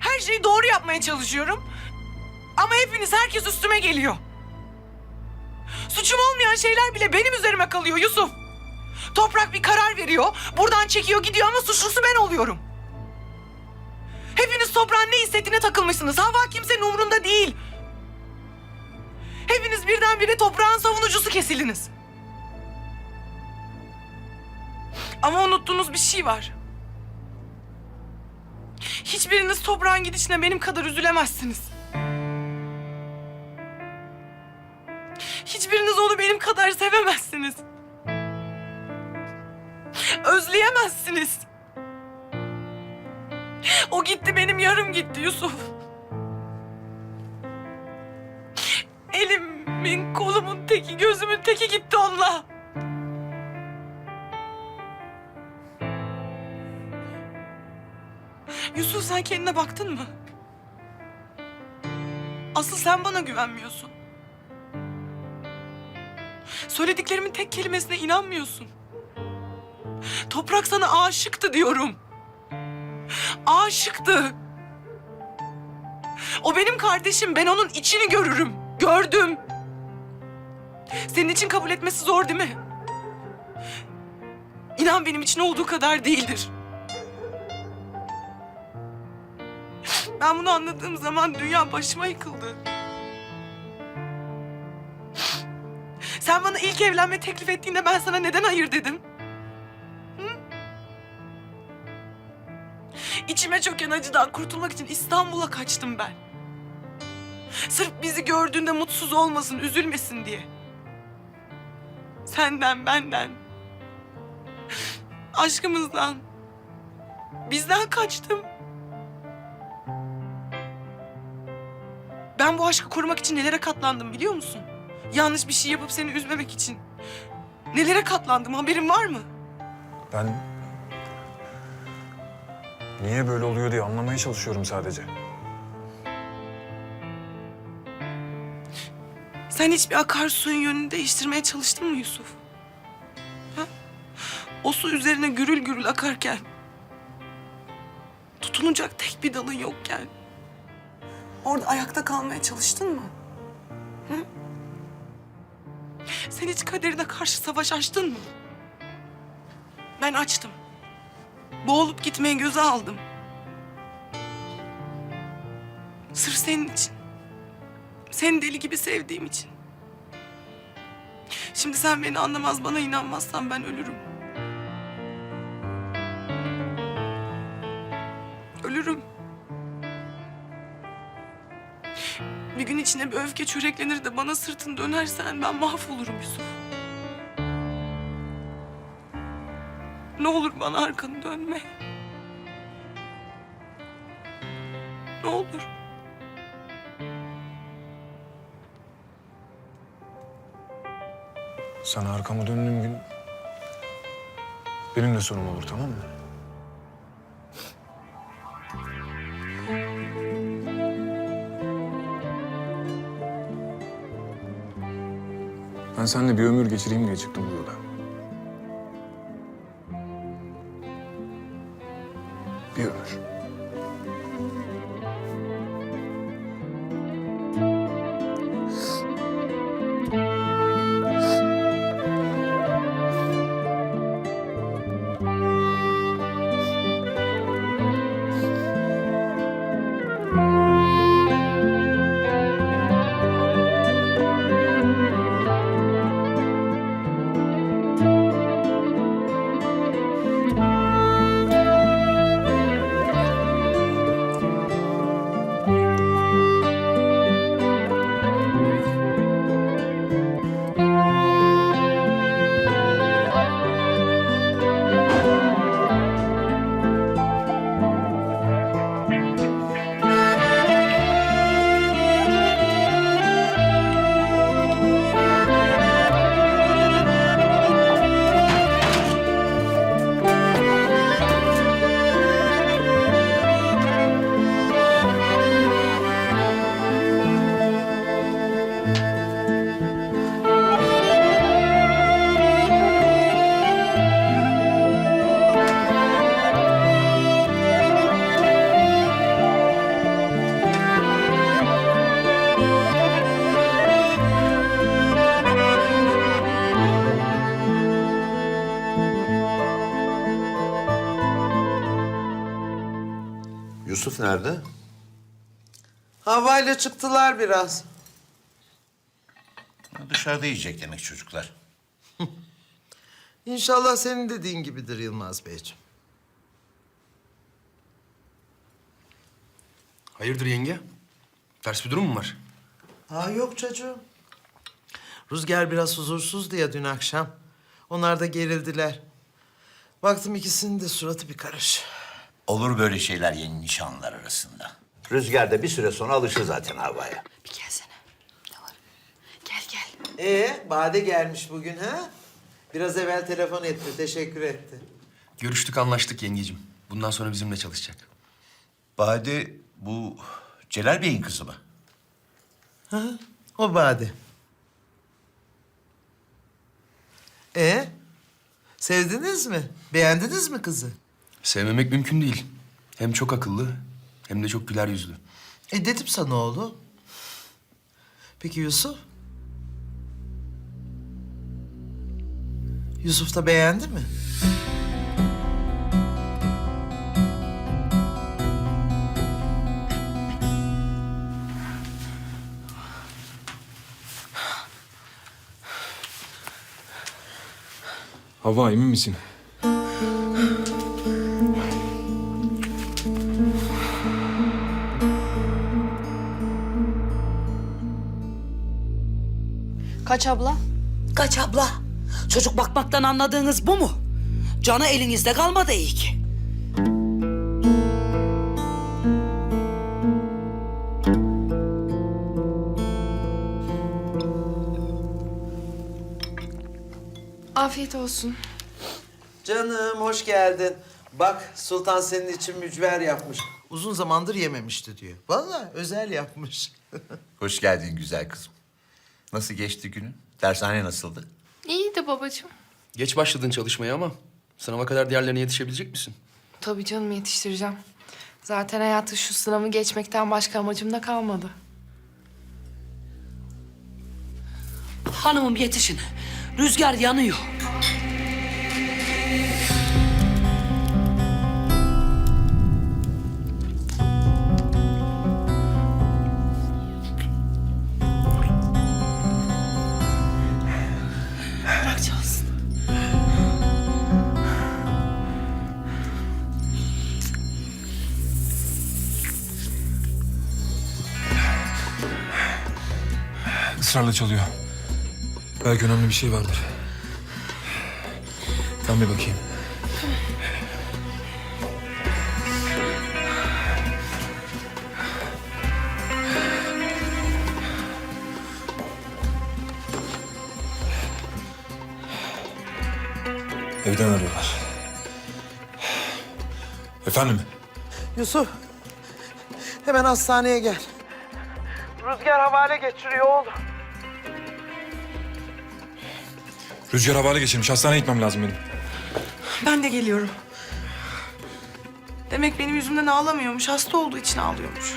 Her şeyi doğru yapmaya çalışıyorum. Ama hepiniz herkes üstüme geliyor. Suçum olmayan şeyler bile benim üzerime kalıyor Yusuf. Toprak bir karar veriyor. Buradan çekiyor gidiyor ama suçlusu ben oluyorum. Hepiniz toprağın ne hissettiğine takılmışsınız. Hava kimsenin umurunda değil. Hepiniz birdenbire toprağın savunucusu kesildiniz. Ama unuttuğunuz bir şey var. Hiçbiriniz toprağın gidişine benim kadar üzülemezsiniz. Hiçbiriniz onu benim kadar sevemezsiniz. Özleyemezsiniz. O gitti benim yarım gitti Yusuf. Elimin kolumun teki gözümün teki gitti onunla. Yusuf sen kendine baktın mı? Asıl sen bana güvenmiyorsun. Söylediklerimin tek kelimesine inanmıyorsun. Toprak sana aşıktı diyorum. Aşıktı. O benim kardeşim. Ben onun içini görürüm. Gördüm. Senin için kabul etmesi zor değil mi? İnan benim için olduğu kadar değildir. Ben bunu anladığım zaman dünya başıma yıkıldı. Sen bana ilk evlenme teklif ettiğinde ben sana neden hayır dedim? Hı? İçime çöken acıdan kurtulmak için İstanbul'a kaçtım ben. Sırf bizi gördüğünde mutsuz olmasın, üzülmesin diye. Senden, benden. Aşkımızdan. Bizden kaçtım. Ben bu aşkı korumak için nelere katlandım biliyor musun? Yanlış bir şey yapıp seni üzmemek için. Nelere katlandım haberin var mı? Ben niye böyle oluyor diye anlamaya çalışıyorum sadece. Sen hiçbir akarsuyun yönünü değiştirmeye çalıştın mı Yusuf? Ha? O su üzerine gürül gürül akarken... ...tutunacak tek bir dalın yokken... ...orada ayakta kalmaya çalıştın mı? Hı? Sen hiç kaderine karşı savaş açtın mı? Ben açtım. Boğulup gitmeye göze aldım. Sırf senin için. Seni deli gibi sevdiğim için. Şimdi sen beni anlamaz, bana inanmazsan ben. Ölürüm. İçine bir öfke çöreklenir de bana sırtını dönersen ben mahvolurum Yusuf. Ne olur bana arkanı dönme. Ne olur. Sana arkama döndüğüm gün benim de sonum olur tamam mı? Ben seninle bir ömür geçireyim diye çıktım bu yola. Bir ömür. Yusuf nerede? Havayla çıktılar biraz. Dışarıda yiyecek demek çocuklar. İnşallah senin dediğin gibidir Yılmaz Beyciğim. Hayırdır yenge? Ters bir durum mu var? Aa yok çocuğum. Rüzgar biraz huzursuz diye dün akşam. Onlar da gerildiler. Baktım ikisinin de suratı bir karış. Olur böyle şeyler yeni nişanlılar arasında. Rüzgar da bir süre sonra alışır zaten havaya. Bir gelsene. Ne var? Gel gel. Ee, Bade gelmiş bugün ha? Biraz evvel telefon etti, teşekkür etti. Görüştük anlaştık yengecim. Bundan sonra bizimle çalışacak. Bade bu Celal Bey'in kızı mı? Ha, o Bade. Ee, sevdiniz mi? Beğendiniz mi kızı? Sevmemek mümkün değil. Hem çok akıllı hem de çok güler yüzlü. E dedim sana oğlum. Peki Yusuf? Yusuf da beğendi mi? Hava emin misin? Kaç abla? Kaç abla? Çocuk bakmaktan anladığınız bu mu? Canı elinizde kalmadı iyi ki. Afiyet olsun. Canım hoş geldin. Bak Sultan senin için mücver yapmış. Uzun zamandır yememişti diyor. Vallahi özel yapmış. Hoş geldin güzel kızım. Nasıl geçti günün? Dershane nasıldı? İyiydi babacığım. Geç başladın çalışmaya ama sınava kadar diğerlerine yetişebilecek misin? Tabii canım yetiştireceğim. Zaten hayatı şu sınavı geçmekten başka amacım da kalmadı. Hanımım yetişin. Rüzgar yanıyor. Israrla çalıyor. Belki önemli bir şey vardır. Ben bir bakayım. Evden arıyorlar. Efendim? Yusuf, hemen hastaneye gel. Rüzgar havale geçiriyor oğlum. Rüzgar havale geçirmiş. Hastaneye gitmem lazım benim. Ben de geliyorum. Demek benim yüzümden ağlamıyormuş. Hasta olduğu için ağlıyormuş.